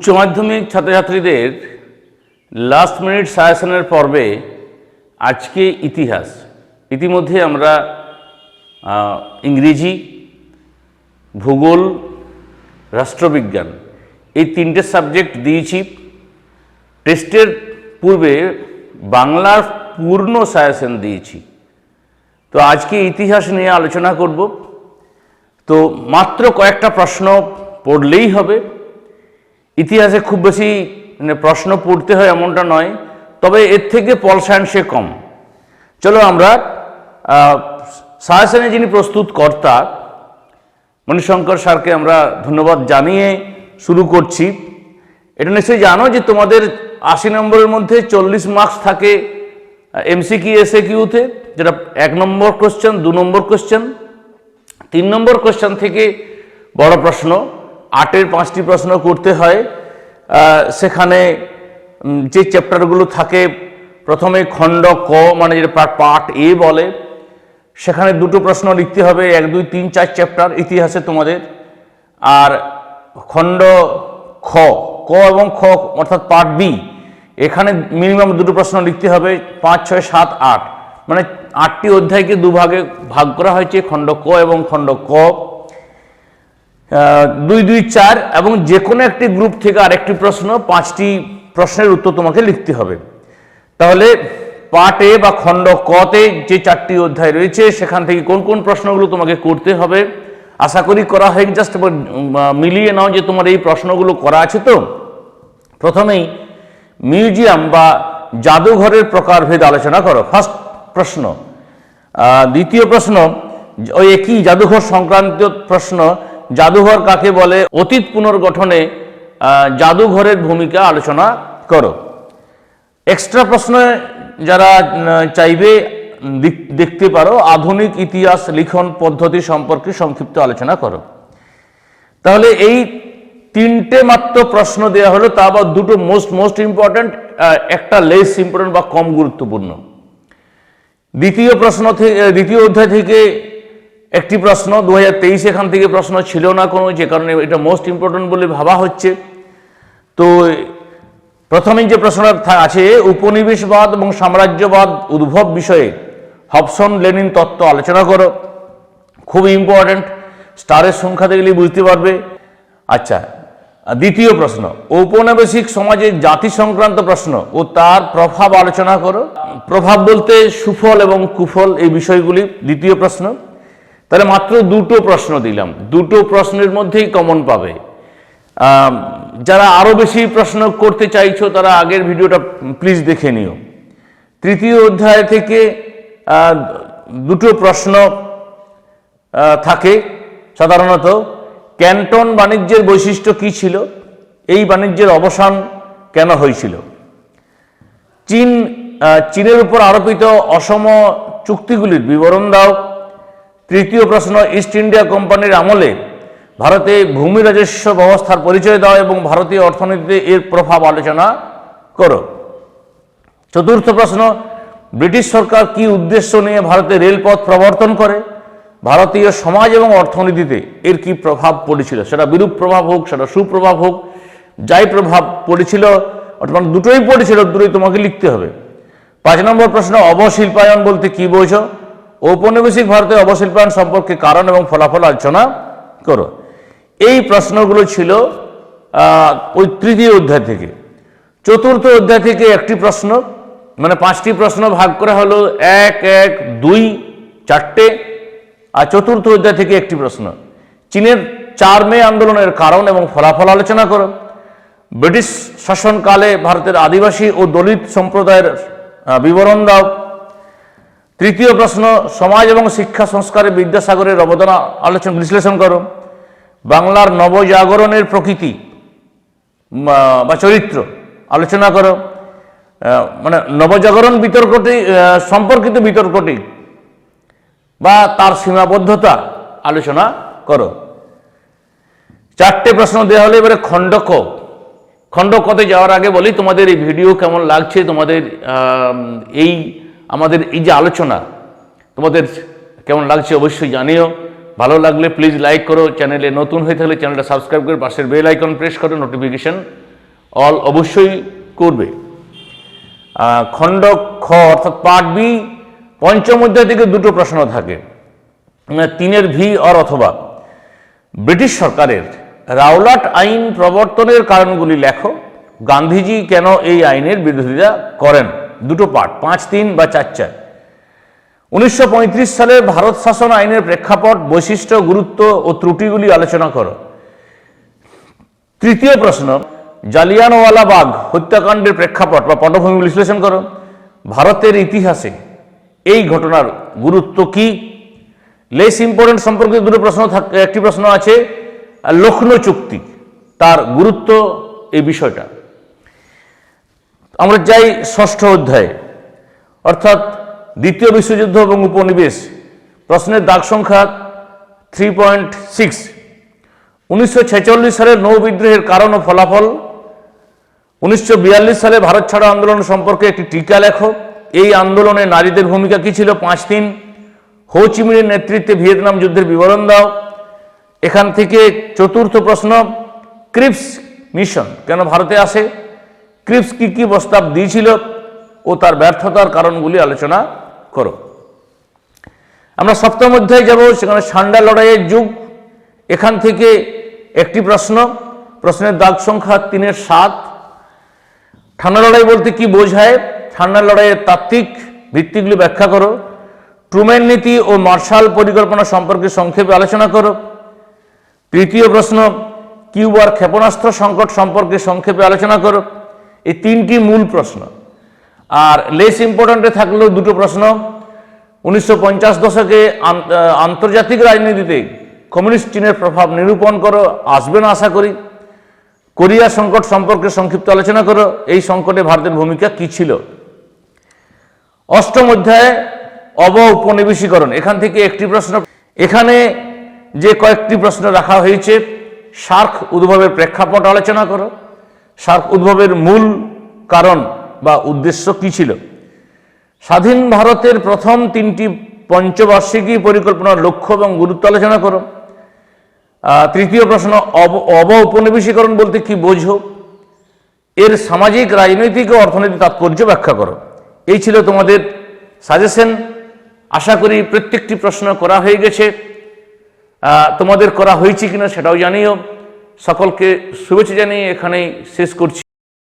উচ্চ মাধ্যমিক ছাত্রছাত্রীদের লাস্ট মিনিট সাজেশনের পর্বে আজকে ইতিহাস। ইতিমধ্যে আমরা ইংরেজি, ভূগোল, রাষ্ট্রবিজ্ঞান এই তিনটে সাবজেক্ট দিয়েছি। টেস্টের পূর্বে বাংলার পূর্ণ সাজেশন দিয়েছি। তো আজকে ইতিহাস নিয়ে আলোচনা করব। তো মাত্র কয়েকটা প্রশ্ন পড়লেই হবে। ইতিহাসে খুব বেশি মানে প্রশ্ন পড়তে হয় এমনটা নয়, তবে এর থেকে পল সায়েন্সে কম। চলো আমরা সাজেশনে যিনি প্রস্তুত কর্তা, মণিশঙ্কর স্যারকে আমরা ধন্যবাদ জানিয়ে শুরু করছি। এটা নিশ্চয়ই জানো যে তোমাদের আশি নম্বরের মধ্যে চল্লিশ মার্কস থাকে এমসিকিউ এসএ কিউতে যেটা এক নম্বর কোশ্চেন দু নম্বর কোশ্চেন তিন নম্বর কোশ্চেন থেকে বড় প্রশ্ন। আটের পাঁচটি প্রশ্ন করতে হয়। সেখানে যে চ্যাপ্টারগুলো থাকে, প্রথমে খণ্ড ক মানে যেটা পার্ট এ বলে, সেখানে দুটো প্রশ্ন লিখতে হবে, এক, দুই, তিন, চার চ্যাপ্টার ইতিহাসে তোমাদের। আর খণ্ড খ, ক এবং খ, অর্থাৎ পার্ট বি, এখানে মিনিমাম দুটো প্রশ্ন লিখতে হবে, পাঁচ, ছয়, সাত, আট। মানে আটটি অধ্যায়কে দুভাগে ভাগ করা হয়েছে, খণ্ড ক এবং খণ্ড ক। দুই দুই, চার এবং যে কোনো একটি গ্রুপ থেকে আরেকটি প্রশ্ন, পাঁচটি প্রশ্নের উত্তর তোমাকে লিখতে হবে। তাহলে পার্ট এ বা খণ্ড কতে যে চারটি অধ্যায় রয়েছে, সেখান থেকে কোন কোন প্রশ্নগুলো তোমাকে করতে হবে? আশা করি করা হয় জাস্ট মিলিয়ে নাও যে তোমার এই প্রশ্নগুলো করা আছে তো। প্রথমেই মিউজিয়াম বা জাদুঘরের প্রকারভেদ আলোচনা করো। ফার্স্ট প্রশ্ন। দ্বিতীয় প্রশ্ন, ওই একই জাদুঘর সংক্রান্ত প্রশ্ন জাদুঘর কাকে বলে? অতীত পুনর্গঠনে জাদুঘরের ভূমিকা আলোচনা করো। এক্সট্রা প্রশ্ন যারা চাইবে দেখতে পারো, আধুনিক ইতিহাস, লিখন পদ্ধতি সম্পর্কে সংক্ষিপ্ত আলোচনা করো। তাহলে এই তিনটে মাত্র প্রশ্ন দেওয়া হলো, তা আবার দুটো মোস্ট মোস্ট ইম্পর্ট্যান্ট একটা লেস ইম্পর্ট্যান্ট বা কম গুরুত্বপূর্ণ। দ্বিতীয় প্রশ্ন থেকে দ্বিতীয় অধ্যায় থেকে একটি প্রশ্ন দু হাজার তেইশ এখান থেকে প্রশ্ন ছিল না কোনো, যে কারণে এটা মোস্ট ইম্পর্ট্যান্ট বলে ভাবা হচ্ছে। তো প্রথমেই যে প্রশ্নটা আছে, উপনিবেশবাদ এবং সাম্রাজ্যবাদ উদ্ভব বিষয়ে হবসন, লেনিন তত্ত্ব আলোচনা করো। খুব ইম্পর্ট্যান্ট স্টারের সংখ্যা দেখলেই বুঝতে পারবে। আচ্ছা দ্বিতীয় প্রশ্ন, ঔপনিবেশিক সমাজে জাতি সংক্রান্ত প্রশ্ন ও তার প্রভাব আলোচনা করো। প্রভাব বলতে সুফল এবং কুফল এই বিষয়গুলি। দ্বিতীয় প্রশ্ন তাহলে মাত্র দুটো প্রশ্ন দিলাম। দুটো প্রশ্নের মধ্যেই কমন পাবে। যারা আরও বেশি প্রশ্ন করতে চাইছো, তারা আগের ভিডিওটা প্লিজ দেখে নিও। তৃতীয় অধ্যায় থেকে দুটো প্রশ্ন থাকে সাধারণত। ক্যান্টন বাণিজ্যের বৈশিষ্ট্য কি ছিল? এই বাণিজ্যের অবসান কেন হয়েছিল? চীন চীনের উপর আরোপিত অসম চুক্তিগুলির বিবরণ দাও। তৃতীয় প্রশ্ন ইস্ট ইন্ডিয়া কোম্পানির আমলে ভারতে ভূমি রাজস্ব ব্যবস্থার পরিচয় দাও এবং ভারতীয় অর্থনীতিতে এর প্রভাব আলোচনা করো। চতুর্থ প্রশ্ন, ব্রিটিশ সরকার কি উদ্দেশ্য নিয়ে ভারতে রেলপথ প্রবর্তন করে? ভারতীয় সমাজ এবং অর্থনীতিতে এর কি প্রভাব পড়েছিল? সেটা বিরূপ প্রভাব হোক, সেটা সুপ্রভাব হোক, যাই প্রভাব পড়েছিল অর্থাৎ দুটোই পড়েছিল, দুটোই তোমাকে লিখতে হবে। পাঁচ নম্বর প্রশ্ন, অবশিল্পায়ন বলতে কি বোঝো? ঔপনিবেশিক ভারতের অবশিল্পায়ন সম্পর্কে কারণ এবং ফলাফল আলোচনা করো। এই প্রশ্নগুলো ছিল ওই তৃতীয় অধ্যায় থেকে। চতুর্থ অধ্যায় থেকে একটি প্রশ্ন মানে পাঁচটি প্রশ্ন ভাগ করা হলো, এক এক, দুই, চারটে। আর চতুর্থ অধ্যায় থেকে একটি প্রশ্ন, চীনের চার মে আন্দোলনের কারণ এবং ফলাফল আলোচনা করো। ব্রিটিশ শাসনকালে ভারতের আদিবাসী ও দলিত সম্প্রদায়ের বিবরণ দাও। তৃতীয় প্রশ্ন, সমাজ এবং শিক্ষা সংস্কারে বিদ্যাসাগরের অবদান আলোচনা বিশ্লেষণ করো বাংলার নবজাগরণের প্রকৃতি বা- চরিত্র আলোচনা করো। মানে নবজাগরণ বিতর্কটি সম্পর্কিত বিতর্কটি বা তার সীমাবদ্ধতা আলোচনা করো। চারটে প্রশ্ন দেওয়া হলে, এবারে খণ্ডক। খণ্ডকতে যাওয়ার আগে বলি, তোমাদের এই ভিডিও কেমন লাগছে? তোমাদের এই আমাদের এই যে আলোচনা, তোমাদের কেমন লাগছে অবশ্যই জানিও। ভালো লাগলে প্লিজ লাইক করো চ্যানেলে নতুন হয়ে থাকলে চ্যানেলটা সাবস্ক্রাইব করে পাশের বেল আইকন প্রেস করো নোটিফিকেশন অল অবশ্যই করবে। খণ্ড খ অর্থাৎ পার্ট বি পঞ্চম অধ্যায় থেকে দুটো প্রশ্ন থাকে। মানে তিনের ভি অর অথবা। ব্রিটিশ সরকারের রাওলাট আইন প্রবর্তনের কারণগুলি লেখো। গান্ধীজি কেন এই আইনের বিরোধিতা করেন? দুটো পার্ট পাঁচ, তিন বা চার চার। উনিশশো সালের ভারত শাসন আইনের প্রেক্ষাপট, বৈশিষ্ট্য, গুরুত্ব ও ত্রুটিগুলি আলোচনা করো। তৃতীয় প্রশ্ন, জালিয়ানওয়ালাবাগ হত্যাকাণ্ডের প্রেক্ষাপট বা পটভূমি বিশ্লেষণ করো। ভারতের ইতিহাসে এই ঘটনার গুরুত্ব কি? লেস ইম্পর্টেন্ট সম্পর্কে দুটো প্রশ্ন একটি প্রশ্ন আছে, লখনৌ চুক্তি, তার গুরুত্ব এই বিষয়টা। আমরা যাই ষষ্ঠ অধ্যায়ে। অর্থাৎ দ্বিতীয় বিশ্বযুদ্ধ এবং উপনিবেশ। প্রশ্নের দাগ সংখ্যা থ্রি পয়েন্ট সিক্স উনিশশো সালের নৌ বিদ্রোহের কারণ ও ফলাফল। উনিশশো বিয়াল্লিশ সালে ভারত ছাড়ো আন্দোলন সম্পর্কে একটি টিকা লেখো। এই আন্দোলনে নারীদের ভূমিকা কী ছিল পাঁচ দিন। হো চিমিনের নেতৃত্বে ভিয়েতনাম যুদ্ধের বিবরণ দাও। এখান থেকে চতুর্থ প্রশ্ন, ক্রিপস মিশন কেন ভারতে আসে? ক্রিপস কি কি প্রস্তাব দিয়েছিল ও তার ব্যর্থতার কারণগুলি আলোচনা করো। আমরা সপ্তম অধ্যায়ে যাব, সেখানে সান্ডা লড়াইয়ের যুগ। এখান থেকে একটি প্রশ্ন, প্রশ্নের দাগ সংখ্যা তিনের সাত। ঠান্ডা লড়াই বলতে কি বোঝায়? ঠান্ডা লড়াইয়ের তাত্ত্বিক ভিত্তিগুলি ব্যাখ্যা করো। ট্রুম্যান নীতি ও মার্শাল পরিকল্পনা সম্পর্কে সংক্ষেপে আলোচনা করো। তৃতীয় প্রশ্ন, কিউবার ক্ষেপণাস্ত্র সংকট সম্পর্কে সংক্ষেপে আলোচনা করো। এই তিনটি মূল প্রশ্ন। আর লেস ইম্পর্ট্যান্টে থাকলেও দুটো প্রশ্ন। উনিশশো পঞ্চাশ দশকে আন- আন্তর্জাতিক রাজনীতিতে কমিউনিস্ট চীনের প্রভাব নিরূপণ করো, আসবে না আশা করি। কোরিয়া সংকট সম্পর্কে সংক্ষিপ্ত আলোচনা করো, এই সংকটে ভারতের ভূমিকা কি ছিল? অষ্টম অধ্যায়ে অব উপনিবেশীকরণ এখান থেকে একটি প্রশ্ন। এখানে যে কয়েকটি প্রশ্ন রাখা হয়েছে, সার্ক উদ্ভবের প্রেক্ষাপট আলোচনা করো। সার্ক উদ্ভবের মূল কারণ বা উদ্দেশ্য কি ছিল? স্বাধীন ভারতের প্রথম তিনটি পঞ্চবার্ষিকী পরিকল্পনার লক্ষ্য এবং গুরুত্ব আলোচনা করো। তৃতীয় প্রশ্ন, অব উপনিবেশীকরণ বলতে কি বোঝো? এর সামাজিক, রাজনৈতিক ও অর্থনৈতিক তাৎপর্য ব্যাখ্যা করো। এই ছিল তোমাদের সাজেশন আশা করি প্রত্যেকটি প্রশ্ন করা হয়ে গেছে। তোমাদের করা হয়েছে কিনা সেটাও জানিও। সকলকে শুভেচ্ছা জানিয়ে এখানেই শেষ করছি।